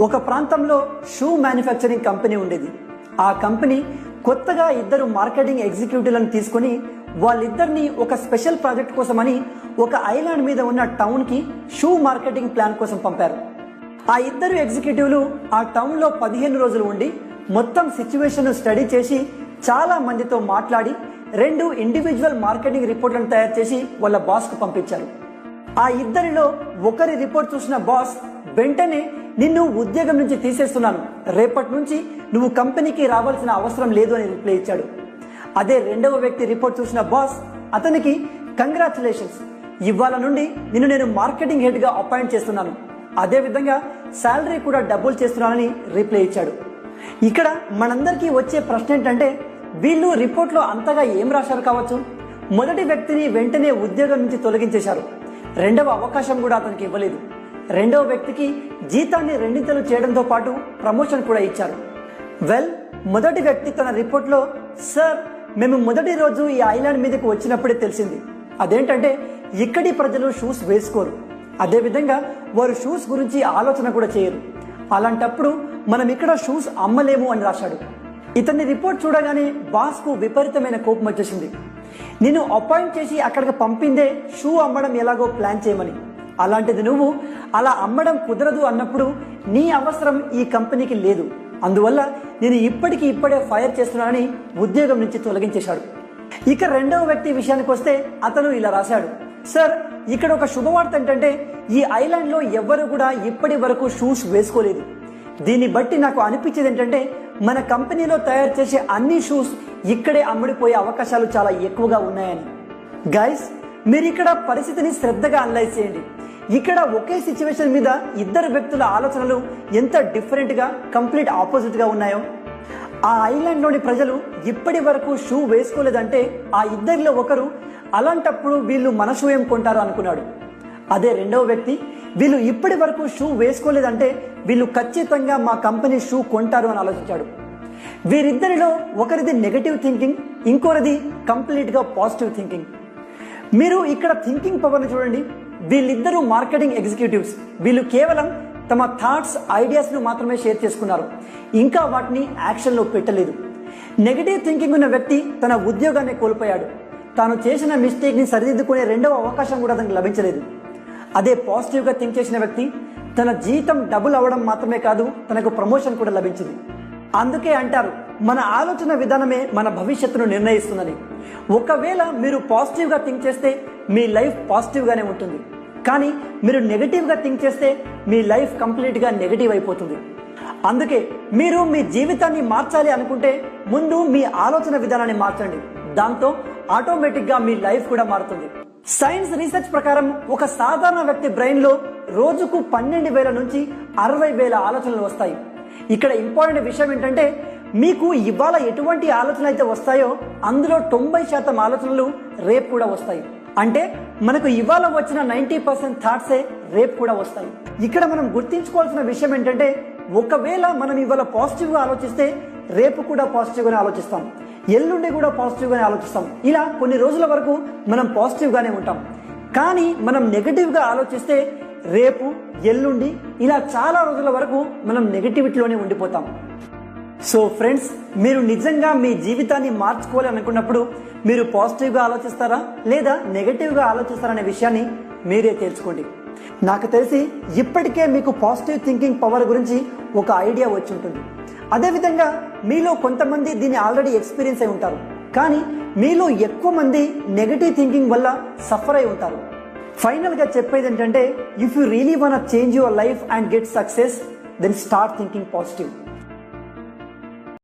ఒక ప్రాంతంలో shoe manufacturing company ఉండేది. ఆ కంపెనీ కొత్తగా ఇద్దరు మార్కెటింగ్ ఎగ్జిక్యూటివ్లను తీసుకొని వాళ్ళిద్దరిని ఒక స్పెషల్ ప్రాజెక్ట్ కోసమని ఒక ఐలాండ్ మీద ఉన్న టౌన్కి షూ మార్కెటింగ్ ప్లాన్ కోసం పంపారు. ఆ ఇద్దరు ఎగ్జిక్యూటివ్లు ఆ టౌన్లో పదిహేను రోజులు ఉండి మొత్తం సిచ్యువేషన్ను స్టడీ చేసి చాలా మందితో మాట్లాడి రెండు ఇండివిజువల్ మార్కెటింగ్ రిపోర్ట్లను తయారు చేసి వాళ్ళ బాస్కు పంపించారు. ఆ ఇద్దరిలో ఒకరి రిపోర్ట్ చూసిన బాస్ వెంటనే నిన్ను ఉద్యోగం నుంచి తీసేస్తున్నాను. రేపటి నుంచి నువ్వు కంపెనీకి రావాల్సిన అవసరం లేదు అని రిప్లై ఇచ్చాడు. అదే రెండవ వ్యక్తి రిపోర్ట్ చూసిన బాస్ అతనికి కంగ్రాచులేషన్స్. ఇవాళ నుండి నిన్ను నేను మార్కెటింగ్ హెడ్గా అపాయింట్ చేస్తున్నాను. అదే విధంగా శాలరీ కూడా డబ్బులు చేస్తున్నానని రిప్లై ఇచ్చాడు. ఇక్కడ మనందరికీ వచ్చే ప్రశ్న ఏంటంటే వీళ్ళు రిపోర్ట్లో అంతగా ఏం రాశారు కావచ్చు? మొదటి వ్యక్తిని వెంటనే ఉద్యోగం నుంచి తొలగించేశారు. రెండవ అవకాశం కూడా అతనికి ఇవ్వలేదు. రెండవ వ్యక్తికి జీతాన్ని రెండింతలు చేయడంతో పాటు ప్రమోషన్ కూడా ఇచ్చారు. వెల్ మొదటి వ్యక్తి తన రిపోర్ట్లో సార్ మేము మొదటి రోజు ఈ ఐలాండ్ మీదకి వచ్చినప్పుడే తెలిసింది. అదేంటంటే ఇక్కడి ప్రజలు షూస్ వేసుకోరు. అదేవిధంగా వారు షూస్ గురించి ఆలోచన కూడా చేయరు. అలాంటప్పుడు మనం ఇక్కడ షూస్ అమ్మలేము అని రాశాడు. ఇతన్ని రిపోర్ట్ చూడగానే బాస్కు విపరీతమైన కోపం వచ్చేసింది. నేను అపాయింట్ చేసి అక్కడికి పంపిందే షూ అమ్మడం ఎలాగో ప్లాన్ చేయమని. అలాంటిది నువ్వు అలా అమ్మడం కుదరదు అన్నప్పుడు నీ అవసరం ఈ కంపెనీకి లేదు. అందువల్ల నేను ఇప్పటికి ఇప్పుడే ఫైర్ చేస్తున్నానని ఉద్యోగం నుంచి తొలగించేశాడు. ఇక రెండవ వ్యక్తి విషయానికి వస్తే అతను ఇలా రాశాడు. సార్ ఇక్కడ ఒక శుభవార్త ఏంటంటే ఈ ఐలాండ్లో ఎవ్వరు కూడా ఇప్పటి వరకు షూస్ వేసుకోలేదు. దీన్ని బట్టి నాకు అనిపించేది ఏంటంటే మన కంపెనీలో తయారు చేసే అన్ని షూస్ ఇక్కడే అమ్ముడిపోయే అవకాశాలు చాలా ఎక్కువగా ఉన్నాయని. గైస్ మీరు ఇక్కడ పరిస్థితిని శ్రద్ధగా అనలైజ్ చేయండి. ఇక్కడ ఒకే సిచ్యువేషన్ మీద ఇద్దరు వ్యక్తుల ఆలోచనలు ఎంత డిఫరెంట్గా కంప్లీట్ ఆపోజిట్గా ఉన్నాయో. ఆ ఐలాండ్లోని ప్రజలు ఇప్పటి వరకు షూ వేసుకోలేదంటే ఆ ఇద్దరిలో ఒకరు అలాంటప్పుడు వీళ్ళు మన షూ ఏం కొంటారు అనుకున్నాడు. అదే రెండవ వ్యక్తి వీళ్ళు ఇప్పటి వరకు షూ వేసుకోలేదంటే వీళ్ళు ఖచ్చితంగా మా కంపెనీ షూ కొంటారు అని ఆలోచించాడు. వీరిద్దరిలో ఒకరిది నెగటివ్ థింకింగ్ ఇంకొకరిది కంప్లీట్గా పాజిటివ్ థింకింగ్ మీరు ఇక్కడ థింకింగ్ పవర్ని చూడండి. వీళ్ళిద్దరూ మార్కెటింగ్ ఎగ్జిక్యూటివ్స్ వీళ్ళు కేవలం తమ థాట్స్ ఐడియాస్ను మాత్రమే షేర్ చేసుకున్నారు. ఇంకా వాటిని యాక్షన్లో పెట్టలేదు. నెగటివ్ థింకింగ్ ఉన్న వ్యక్తి తన ఉద్యోగాన్ని కోల్పోయాడు. తాను చేసిన మిస్టేక్ని సరిదిద్దుకునే రెండవ అవకాశం కూడా అతనికి లభించలేదు. అదే పాజిటివ్గా థింక్ చేసిన వ్యక్తి తన జీతం డబుల్ అవ్వడం మాత్రమే కాదు తనకు ప్రమోషన్ కూడా లభించింది. అందుకే అంటారు మన ఆలోచన విధానమే మన భవిష్యత్తును నిర్ణయిస్తుందని. ఒకవేళ మీరు పాజిటివ్గా థింక్ చేస్తే మీ లైఫ్ పాజిటివ్గానే ఉంటుంది. కానీ మీరు నెగిటివ్గా థింక్ చేస్తే మీ లైఫ్ కంప్లీట్గా నెగిటివ్ నెగటివ్ అయిపోతుంది. అందుకే మీరు మీ జీవితాన్ని మార్చాలి అనుకుంటే ముందు మీ ఆలోచన విధానాన్ని మార్చండి. దాంతో ఆటోమేటిక్గా మీ లైఫ్ కూడా మారుతుంది. సైన్స్ రీసెర్చ్ ప్రకారం ఒక సాధారణ వ్యక్తి బ్రెయిన్లో రోజుకు పన్నెండు వేల నుంచి అరవై వేల ఆలోచనలు వస్తాయి. ఇక్కడ ఇంపార్టెంట్ విషయం ఏంటంటే మీకు ఇవాళ ఎటువంటి ఆలోచనలు అయితే వస్తాయో అందులో తొంభై శాతం ఆలోచనలు రేపు కూడా వస్తాయి. అంటే మనకు ఇవాళ వచ్చిన నైంటీ పర్సెంట్ థాట్సే రేపు కూడా వస్తాయి. ఇక్కడ మనం గుర్తించుకోవాల్సిన విషయం ఏంటంటే ఒకవేళ మనం ఇవాళ పాజిటివ్గా ఆలోచిస్తే రేపు కూడా పాజిటివ్గానే ఆలోచిస్తాం. ఎల్లుండి కూడా పాజిటివ్గానే ఆలోచిస్తాం. ఇలా కొన్ని రోజుల వరకు మనం పాజిటివ్గానే ఉంటాం. కానీ మనం నెగిటివ్గా ఆలోచిస్తే రేపు ఎల్లుండి ఇలా చాలా రోజుల వరకు మనం నెగటివిటీలోనే ఉండిపోతాం. సో ఫ్రెండ్స్ మీరు నిజంగా మీ జీవితాన్ని మార్చుకోవాలి అనుకున్నప్పుడు మీరు పాజిటివ్గా ఆలోచిస్తారా? లేదా నెగటివ్గా ఆలోచిస్తారా అనే విషయాన్ని మీరే తేల్చుకోండి నాకు తెలిసి ఇప్పటికే మీకు పాజిటివ్ థింకింగ్ పవర్ గురించి ఒక ఐడియా వచ్చి ఉంటుంది. అదేవిధంగా మీలో కొంతమంది దీన్ని ఆల్రెడీ ఎక్స్పీరియన్స్ అయి ఉంటారు. కానీ మీలో ఎక్కువ మంది నెగటివ్ థింకింగ్ వల్ల సఫర్ అయి ఉంటారు. ఫైనల్గా చెప్పేది ఏంటంటే if you really want change your life and get success then start thinking positive